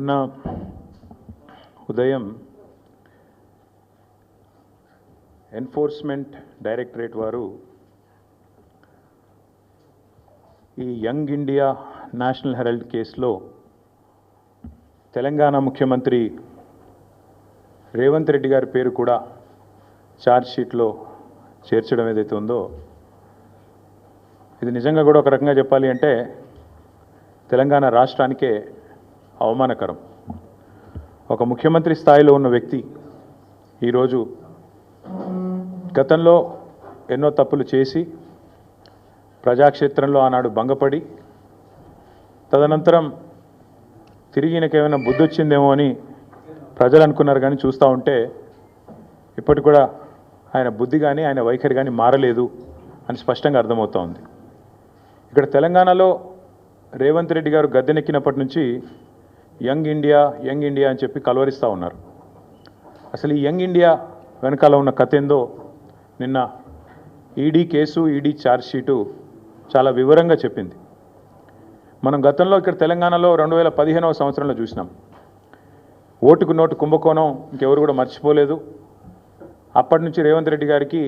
మొన్న ఉదయం enforcement directorate వారు ఈ యంగ్ ఇండియా నేషనల్ హెరాల్డ్ కేసులో తెలంగాణ ముఖ్యమంత్రి రేవంత్ రెడ్డి గారి పేరు కూడా ఛార్జ్ షీట్లో చేర్చడం ఏదైతే ఉందో ఇది నిజంగా కూడా ఒక రకంగా చెప్పాలి అంటే తెలంగాణ రాష్ట్రానికే అవమానకరం. ఒక ముఖ్యమంత్రి స్థాయిలో ఉన్న వ్యక్తి ఈరోజు గతంలో ఎన్నో తప్పులు చేసి ప్రజాక్షేత్రంలో ఆనాడు భంగపడి తదనంతరం తిరిగి ఈయనకేమైనా బుద్ధి వచ్చిందేమో అని ప్రజలు అనుకున్నారు కానీ చూస్తూ ఉంటే ఇప్పటి కూడా ఆయన బుద్ధి కానీ ఆయన వైఖరి కానీ మారలేదు అని స్పష్టంగా అర్థమవుతూ ఉంది. ఇక్కడ తెలంగాణలో రేవంత్ రెడ్డి గారు గద్దెనెక్కినప్పటి నుంచి యంగ్ ఇండియా యంగ్ ఇండియా అని చెప్పి కలవరిస్తూ ఉన్నారు. అసలు ఈ యంగ్ ఇండియా వెనకాల ఉన్న కథ ఏందో నిన్న ఈడీ కేసు ఈడీ ఛార్జ్షీటు చాలా వివరంగా చెప్పింది. మనం గతంలో ఇక్కడ తెలంగాణలో రెండు వేల పదిహేనవ సంవత్సరంలో చూసినాం. ఓటుకు నోటు కుంభకోణం ఇంకెవరు కూడా మర్చిపోలేదు. అప్పటి నుంచి రేవంత్ రెడ్డి గారికి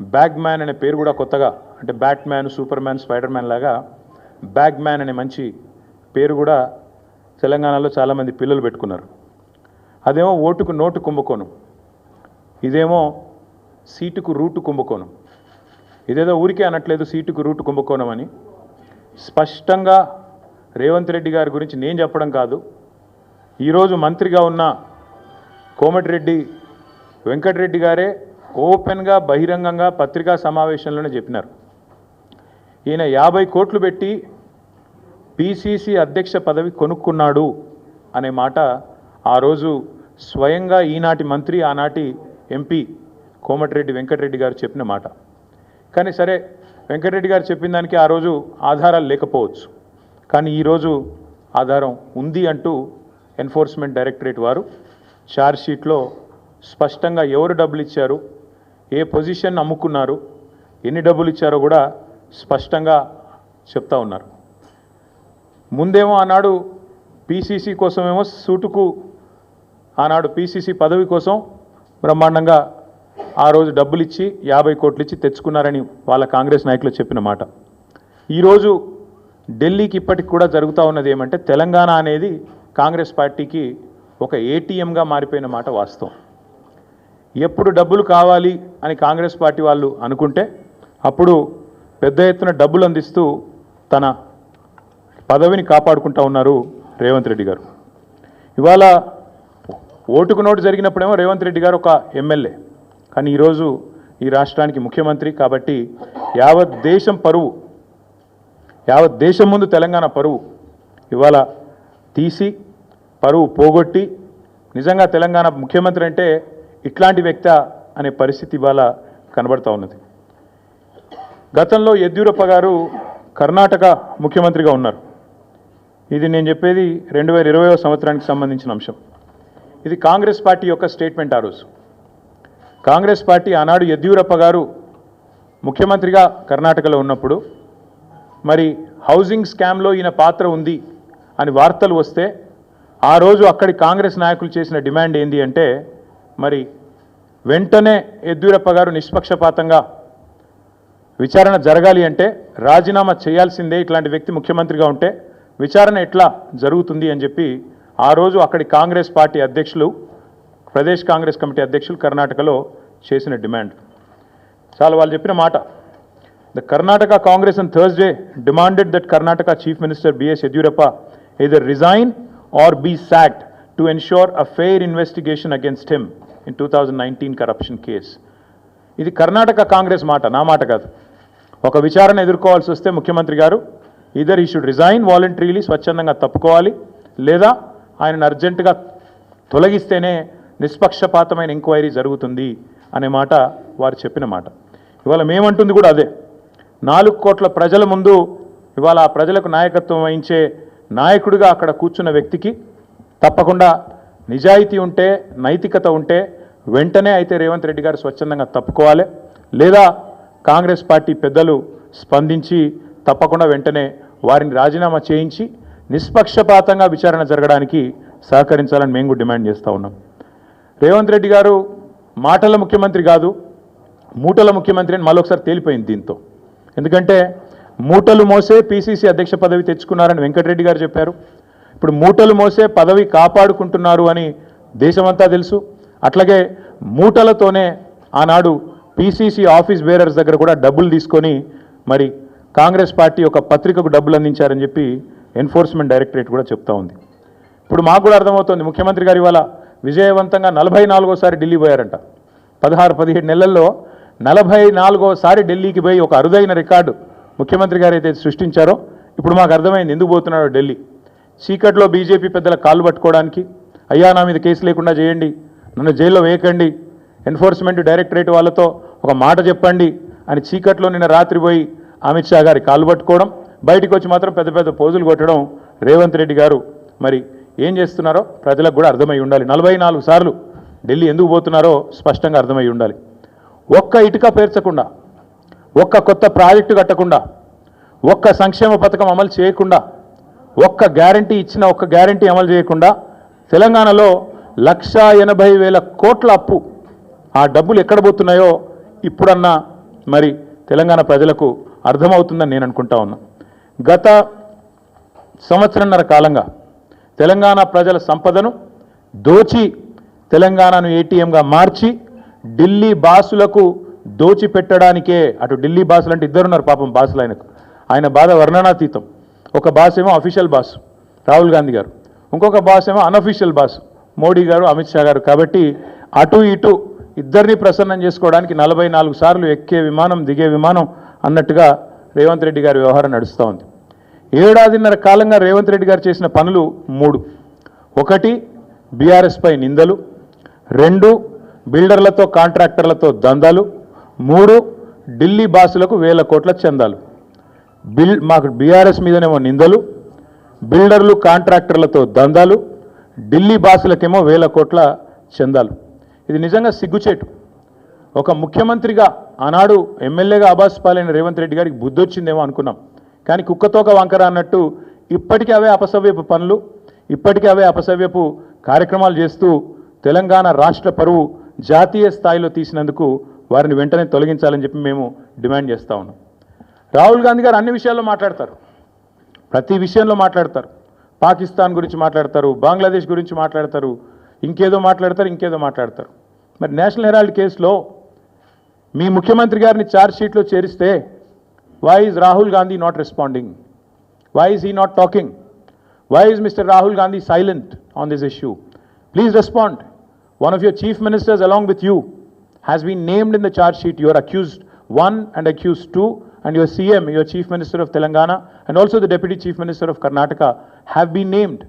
బ్యాగ్ మ్యాన్ అనే పేరు కూడా కొత్తగా అంటే bat man super man spider man లాగా బ్యాగ్ మ్యాన్ అనే మంచి పేరు కూడా తెలంగాణలో చాలామంది పిల్లలు పెట్టుకున్నారు. అదేమో ఓటుకు నోటు కుంభకోణం. ఇదేమో సీటుకు రూటు కుంభకోణం. ఇదేదో ఊరికే అనట్లేదు సీటుకు రూటు కుంభకోణం అని. స్పష్టంగా రేవంత్ రెడ్డి గారి గురించి నేను చెప్పడం కాదు. ఈరోజు మంత్రిగా ఉన్న కోమటిరెడ్డి వెంకటరెడ్డి గారే ఓపెన్గా బహిరంగంగా పత్రికా సమావేశంలోనే చెప్పినారు. ఈయన యాభై కోట్లు పెట్టి పిసిసి అధ్యక్ష పదవి కొనుక్కున్నాడు అనే మాట ఆ రోజు స్వయంగా ఈనాటి మంత్రి ఆనాటి ఎంపీ కోమటిరెడ్డి వెంకటరెడ్డి గారు చెప్పిన మాట. కానీ సరే వెంకటరెడ్డి గారు చెప్పిన దానికి ఆ రోజు ఆధారాలు లేకపోవచ్చు. కానీ ఈరోజు ఆధారం ఉంది అంటూ ఎన్ఫోర్స్మెంట్ డైరెక్టరేట్ వారు షీట్లో స్పష్టంగా ఎవరు డబ్బులు ఇచ్చారు ఏ పొజిషన్ అమ్ముకున్నారు ఎన్ని డబ్బులు ఇచ్చారో కూడా స్పష్టంగా చెప్తా ఉన్నారు. ముందేమో ఆనాడు పీసీసీ కోసమేమో సూటుకు ఆనాడు పీసీసీ పదవి కోసం బ్రహ్మాండంగా ఆ రోజు డబ్బులు ఇచ్చి యాభై కోట్లు ఇచ్చి తెచ్చుకున్నారని వాళ్ళ కాంగ్రెస్ నాయకులు చెప్పిన మాట. ఈరోజు ఢిల్లీకి ఇప్పటికి కూడా జరుగుతూ ఉన్నది ఏమంటే తెలంగాణ అనేది కాంగ్రెస్ పార్టీకి ఒక ఏటీఎంగా మారిపోయిన మాట వాస్తవం. ఎప్పుడు డబ్బులు కావాలి అని కాంగ్రెస్ పార్టీ వాళ్ళు అనుకుంటే అప్పుడు పెద్ద ఎత్తున డబ్బులు అందిస్తూ తన పదవిని కాపాడుకుంటా ఉన్నారు రేవంత్ రెడ్డి గారు. ఇవాళ ఓటుకు నోటు జరిగినప్పుడేమో రేవంత్ రెడ్డి గారు ఒక ఎమ్మెల్యే. కానీ ఈరోజు ఈ రాష్ట్రానికి ముఖ్యమంత్రి కాబట్టి యావత్ దేశం పరువు. యావత్ దేశం ముందు తెలంగాణ పరువు. ఇవాళ తీసి పరువు పోగొట్టి నిజంగా తెలంగాణ ముఖ్యమంత్రి అంటే ఇట్లాంటి వ్యక్త అనే పరిస్థితి ఇవాళ కనబడతా ఉన్నది. గతంలో యద్యూరప్ప గారు కర్ణాటక ముఖ్యమంత్రిగా ఉన్నారు. ఇది నేను చెప్పేది రెండు వేల ఇరవైవ సంవత్సరానికి సంబంధించిన అంశం. ఇది కాంగ్రెస్ పార్టీ యొక్క స్టేట్మెంట్ ఆ రోజు. కాంగ్రెస్ పార్టీ ఆనాడు యద్యూరప్ప గారు ముఖ్యమంత్రిగా కర్ణాటకలో ఉన్నప్పుడు మరి హౌసింగ్ స్కామ్లో ఈయన పాత్ర ఉంది అని వార్తలు వస్తే ఆ రోజు అక్కడి కాంగ్రెస్ నాయకులు చేసిన డిమాండ్ ఏంది అంటే మరి వెంటనే యద్యూరప్ప గారు నిష్పక్షపాతంగా విచారణ జరగాలి అంటే రాజీనామా చేయాల్సిందే ఇట్లాంటి వ్యక్తి ముఖ్యమంత్రిగా ఉంటే విచారణ ఎట్లా జరుగుతుంది అని చెప్పి ఆ రోజు అక్కడి కాంగ్రెస్ పార్టీ అధ్యక్షులు ప్రదేశ్ కాంగ్రెస్ కమిటీ అధ్యక్షులు కర్ణాటకలో చేసిన డిమాండ్. చాలా వాళ్ళు చెప్పిన మాట. The Karnataka Congress and Thursday demanded that Karnataka chief minister BS Yediyurappa either resign or be sacked to ensure a fair investigation against him in two thousand nineteen corruption case ఇది కర్ణాటక కాంగ్రెస్ మాట నా మాట కాదు. ఒక విచారణ ఎదుర్కోవాల్సి వస్తే ముఖ్యమంత్రి గారు ఇదర్ ఈ షుడ్ రిజైన్ వాలంటరీలీ స్వచ్ఛందంగా తప్పుకోవాలి లేదా ఆయనను అర్జెంటుగా తొలగిస్తేనే నిష్పక్షపాతమైన ఎంక్వైరీ జరుగుతుంది అనే మాట వారు చెప్పిన మాట. ఇవాళ మేమంటుంది కూడా అదే. నాలుగు కోట్ల ప్రజల ముందు ఇవాళ ఆ ప్రజలకు నాయకత్వం వహించే నాయకుడిగా అక్కడ కూర్చున్న వ్యక్తికి తప్పకుండా నిజాయితీ ఉంటే నైతికత ఉంటే వెంటనే అయితే రేవంత్ రెడ్డి గారు స్వచ్ఛందంగా తప్పుకోవాలి లేదా కాంగ్రెస్ పార్టీ పెద్దలు స్పందించి తప్పకుండా వెంటనే వారిని రాజీనామా చేయించి నిష్పక్షపాతంగా విచారణ జరగడానికి సహకరించాలని మేము కూడా డిమాండ్ చేస్తూ ఉన్నాం. రేవంత్ రెడ్డి గారు మాటల ముఖ్యమంత్రి కాదు మూటల ముఖ్యమంత్రి అని మళ్ళొకసారి తేలిపోయింది దీంతో. ఎందుకంటే మూటలు మోసే పీసీసీ అధ్యక్ష పదవి తెచ్చుకున్నారని వెంకటరెడ్డి గారు చెప్పారు. ఇప్పుడు మూటలు మోసే పదవి కాపాడుకుంటున్నారు అని దేశమంతా తెలుసు. అట్లాగే మూటలతోనే ఆనాడు పీసీసీ ఆఫీస్ బేరర్స్ దగ్గర కూడా డబ్బులు తీసుకొని మరి కాంగ్రెస్ పార్టీ ఒక పత్రికకు డబ్బులు అందించారని చెప్పి ఎన్ఫోర్స్మెంట్ డైరెక్టరేట్ కూడా చెప్తా ఉంది. ఇప్పుడు మాకు కూడా అర్థమవుతోంది ముఖ్యమంత్రి గారు ఇవాళ విజయవంతంగా నలభై నాలుగోసారి ఢిల్లీ పోయారంట. పదహారు పదిహేడు నెలల్లో నలభై నాలుగోసారి ఢిల్లీకి పోయి ఒక అరుదైన రికార్డు ముఖ్యమంత్రి గారు అయితే సృష్టించారో ఇప్పుడు మాకు అర్థమైంది ఎందుకు పోతున్నాడో ఢిల్లీ. చీకట్లో బీజేపీ పెద్దల కాళ్ళు పట్టుకోవడానికి అయ్యా నా మీద కేసు లేకుండా చేయండి నన్ను జైల్లో వేయకండి ఎన్ఫోర్స్మెంట్ డైరెక్టరేట్ వాళ్ళతో ఒక మాట చెప్పండి అని చీకట్లో నిన్న రాత్రి పోయి అమిత్ షా గారి కాళ్ళు పట్టుకోవడం బయటికి వచ్చి మాత్రం పెద్ద పెద్ద పోజులు కొట్టడం రేవంత్ రెడ్డి గారు. మరి ఏం చేస్తున్నారో ప్రజలకు కూడా అర్థమై ఉండాలి. నలభై నాలుగు సార్లు ఢిల్లీ ఎందుకు పోతున్నారో స్పష్టంగా అర్థమై ఉండాలి. ఒక్క ఇటుక పేర్చకుండా ఒక్క కొత్త ప్రాజెక్టు కట్టకుండా ఒక్క సంక్షేమ పథకం అమలు చేయకుండా ఒక్క గ్యారంటీ ఇచ్చిన ఒక్క గ్యారంటీ అమలు చేయకుండా తెలంగాణలో లక్షా ఎనభై వేల కోట్ల అప్పు ఆ డబ్బులు ఎక్కడ పోతున్నాయో ఇప్పుడన్నా మరి తెలంగాణ ప్రజలకు అర్థమవుతుందని నేను అనుకుంటా ఉన్నా. గత సంవత్సరంన్నర కాలంగా తెలంగాణ ప్రజల సంపదను దోచి తెలంగాణను ఏటీఎంగా మార్చి ఢిల్లీ బాసులకు దోచి పెట్టడానికే అటు ఢిల్లీ బాసులు అంటే ఇద్దరున్నారు పాపం బాసులు ఆయనకు. ఆయన బాధ వర్ణనాతీతం. ఒక బాస్ ఏమో అఫీషియల్ బాస్ రాహుల్ గాంధీ గారు. ఇంకొక బాస్ ఏమో అన్అఫీషియల్ బాస్ మోడీ గారు అమిత్ షా గారు. కాబట్టి అటు ఇటు ఇద్దరిని ప్రసన్నం చేసుకోవడానికి నలభై నాలుగు సార్లు ఎక్కే విమానం దిగే విమానం అన్నట్టుగా రేవంత్ రెడ్డి గారి వ్యవహారం నడుస్తూ ఉంది. ఏడాదిన్నర కాలంగా రేవంత్ రెడ్డి గారు చేసిన పనులు మూడు. ఒకటి బీఆర్ఎస్పై నిందలు. రెండు బిల్డర్లతో కాంట్రాక్టర్లతో దందాలు. మూడు ఢిల్లీ బాసులకు వేల కోట్ల చందాలు. బిల్ మాకు బీఆర్ఎస్ మీదనేమో నిందలు. బిల్డర్లు కాంట్రాక్టర్లతో దందాలు. ఢిల్లీ బాసులకేమో వేల కోట్ల చందాలు. ఇది నిజంగా సిగ్గుచేటు. ఒక ముఖ్యమంత్రిగా ఆనాడు ఎమ్మెల్యేగా అబాస్ పాలైన రేవంత్ రెడ్డి గారికి బుద్ధి వచ్చిందేమో అనుకున్నాం. కానీ కుక్కతోక వంకర అన్నట్టు ఇప్పటికీ అవే అపసవ్యపు పనులు ఇప్పటికీ అవే అపసవ్యపు కార్యక్రమాలు చేస్తూ తెలంగాణ రాష్ట్ర పరువు జాతీయ స్థాయిలో తీసినందుకు వారిని వెంటనే తొలగించాలని చెప్పి మేము డిమాండ్ చేస్తూ ఉన్నాం. రాహుల్ గాంధీ గారు అన్ని విషయాల్లో మాట్లాడతారు. ప్రతి విషయంలో మాట్లాడతారు. పాకిస్తాన్ గురించి మాట్లాడతారు బంగ్లాదేశ్ గురించి మాట్లాడతారు ఇంకేదో మాట్లాడతారు ఇంకేదో మాట్లాడతారు. మరి నేషనల్ హెరాల్డ్ కేసులో మీ ముఖ్యమంత్రి గారిని ఛార్జ్ షీట్లో చేరిస్తే why is Rahul Gandhi not responding why is he not talking why is Mr Rahul Gandhi silent on this issue please respond one of your chief ministers along with you has been named in the charge sheet. You are accused one and accused two, and your CM, your Chief Minister of Telangana, and also the Deputy Chief Minister of Karnataka have been named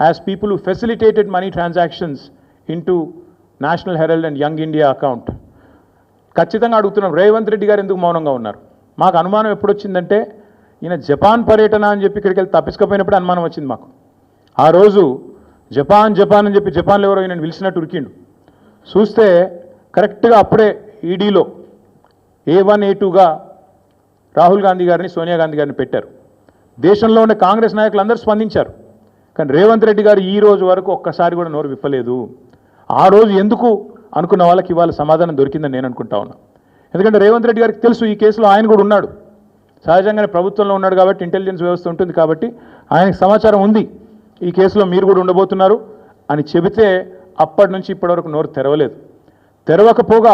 as people who facilitated money transactions into National Herald and Young India account. ఖచ్చితంగా అడుగుతున్నాం రేవంత్ రెడ్డి గారు ఎందుకు మౌనంగా ఉన్నారు? మాకు అనుమానం ఎప్పుడు వచ్చిందంటే ఈయన జపాన్ పర్యటన అని చెప్పి ఇక్కడికి వెళ్ళి తప్పించకపోయినప్పుడు అనుమానం వచ్చింది మాకు. ఆ రోజు జపాన్ జపాన్ అని చెప్పి జపాన్లో ఎవరో ఈయన పిలిచినట్టు ఉరికిండు. చూస్తే కరెక్ట్గా అప్పుడే ఈడీలో ఏ వన్ ఏ టూగా రాహుల్ గాంధీ గారిని సోనియా గాంధీ గారిని పెట్టారు. దేశంలో ఉన్న కాంగ్రెస్ నాయకులు అందరూ స్పందించారు. కానీ రేవంత్ రెడ్డి గారు ఈ రోజు వరకు ఒక్కసారి కూడా నోరు విప్పలేదు. ఆ రోజు ఎందుకు అనుకున్న వాళ్ళకి ఇవాళ సమాధానం దొరికిందని నేను అనుకుంటా ఉన్నా. ఎందుకంటే రేవంత్ రెడ్డి గారికి తెలుసు ఈ కేసులో ఆయన కూడా ఉన్నాడు. సహజంగానే ప్రభుత్వంలో ఉన్నాడు కాబట్టి ఇంటెలిజెన్స్ వ్యవస్థ ఉంటుంది కాబట్టి ఆయనకు సమాచారం ఉంది. ఈ కేసులో మీరు కూడా ఉండబోతున్నారు అని చెబితే అప్పటి నుంచి ఇప్పటివరకు నోరు తెరవలేదు. తెరవకపోగా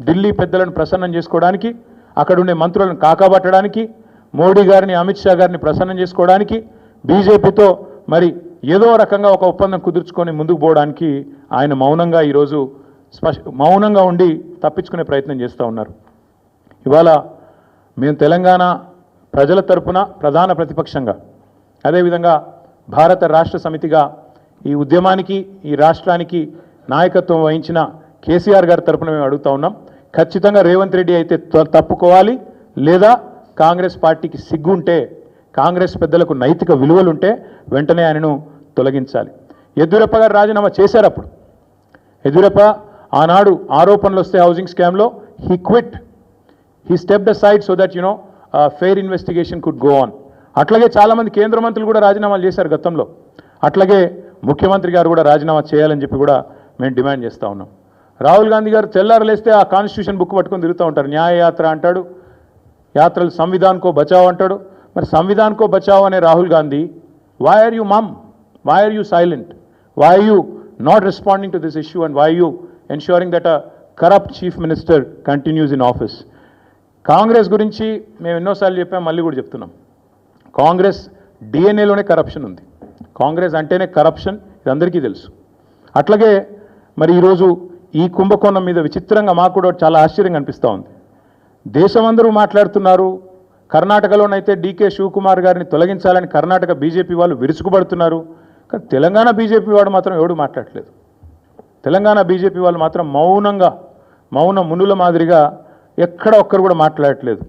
ఢిల్లీ పెద్దలను ప్రసన్నం చేసుకోవడానికి అక్కడ ఉండే మంత్రులను కాకాబట్టడానికి మోడీ గారిని అమిత్ షా గారిని ప్రసన్నం చేసుకోవడానికి బీజేపీతో మరి ఏదో రకంగా ఒక ఒప్పందం కుదుర్చుకొని ముందుకు పోవడానికి ఆయన మౌనంగా ఈరోజు మౌనంగా ఉండి తప్పించుకునే ప్రయత్నం చేస్తూ ఉన్నారు. ఇవాళ మేము తెలంగాణ ప్రజల తరపున ప్రధాన ప్రతిపక్షంగా అదేవిధంగా భారత రాష్ట్ర సమితిగా ఈ ఉద్యమానికి ఈ రాష్ట్రానికి నాయకత్వం వహించిన కేసీఆర్ గారి తరపున మేము అడుగుతా ఉన్నాం. ఖచ్చితంగా రేవంత్ రెడ్డి అయితే తప్పుకోవాలి. లేదా కాంగ్రెస్ పార్టీకి సిగ్గుంటే కాంగ్రెస్ పెద్దలకు నైతిక విలువలుంటే వెంటనే ఆయనను తొలగించాలి. యద్యూరప్ప గారు రాజీనామా చేశారు అప్పుడు. యద్యూరప్ప ఆనాడు ఆరోపణలు వస్తే హౌసింగ్ స్కామ్లో he quit he step the side so that you know fair investigation could go on అట్లాగే చాలామంది కేంద్ర మంత్రులు కూడా రాజీనామాలు చేశారు గతంలో. అట్లాగే ముఖ్యమంత్రి గారు కూడా రాజీనామా చేయాలని చెప్పి కూడా మేము డిమాండ్ చేస్తూ ఉన్నాం. రాహుల్ గాంధీ గారు తెల్లారలేస్తే ఆ కాన్స్టిట్యూషన్ బుక్ పట్టుకొని తిరుగుతూ ఉంటారు. న్యాయయాత్ర అంటాడు యాత్రలు సంవిధాన్కో బచావ్ అంటాడు. మరి సంవిధాన్కో బచావ్ అనే Rahul Gandhi why are you mum why are you silent why you not responding to this issue and why you ensuring that a corrupt chief minister continues in office Congress గురించి మేము ఎన్నోసార్లు చెప్పాం మళ్ళీ కూడా చెప్తున్నాం. కాంగ్రెస్ డిఎన్ఏలోనే కరప్షన్ ఉంది. కాంగ్రెస్ అంటేనే corruption ఇది అందరికీ తెలుసు. అట్లాగే మరి ఈరోజు ఈ కుంభకోణం మీద విచిత్రంగా మాకు కూడా చాలా ఆశ్చర్యంగా అనిపిస్తూ ఉంది. దేశమందరూ మాట్లాడుతున్నారు కర్ణాటకలోనైతే డీకే శివకుమార్ గారిని తొలగించాలని కర్ణాటక బీజేపీ వాళ్ళు విరుచుకుపడుతున్నారు. కానీ తెలంగాణ బీజేపీ వాడు మాత్రం ఎవడు మాట్లాడట్లేదు. తెలంగాణ బీజేపీ వాళ్ళు మాత్రం మౌనంగా మౌన మునుల మాదిరిగా ఎక్కడ ఒక్కరు కూడా మాట్లాడట్లేదు.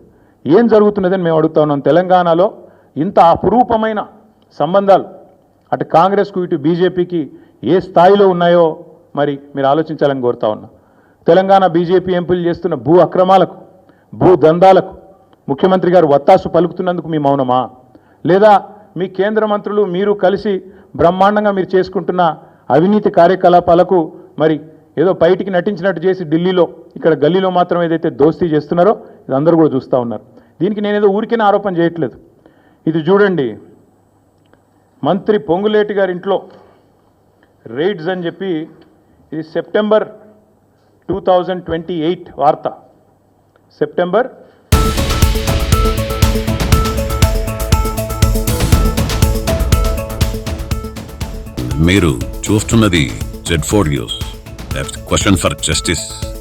ఏం జరుగుతున్నదని మేము అడుగుతా ఉన్నాం. తెలంగాణలో ఇంత అపురూపమైన సంబంధాలు అటు కాంగ్రెస్కు ఇటు బీజేపీకి ఏ స్థాయిలో ఉన్నాయో మరి మీరు ఆలోచించాలని కోరుతా ఉన్నా. తెలంగాణ బీజేపీ ఎంపీలు చేస్తున్న భూ అక్రమాలకు భూ దందాలకు ముఖ్యమంత్రి గారు వత్తాసు పలుకుతున్నందుకు మీ మౌనమా? లేదా మీ కేంద్ర మంత్రులు మీరు కలిసి బ్రహ్మాండంగా మీరు చేసుకుంటున్న అవినీతి కార్యకలాపాలకు మరి ఏదో బయటికి నటించినట్టు చేసి ఢిల్లీలో ఇక్కడ గల్లీలో మాత్రం ఏదైతే దోస్తీ చేస్తున్నారో ఇది అందరూ కూడా చూస్తూ ఉన్నారు. దీనికి నేనేదో ఊరికే ఆరోపణ చేయట్లేదు. ఇది చూడండి. మంత్రి పొంగులేటి గారి ఇంట్లో రైడ్స్ అని చెప్పి ఇది September two thousand twenty eight వార్త. సెప్టెంబర్ మీరు చూస్తున్నది Z four news concept. Question for justice.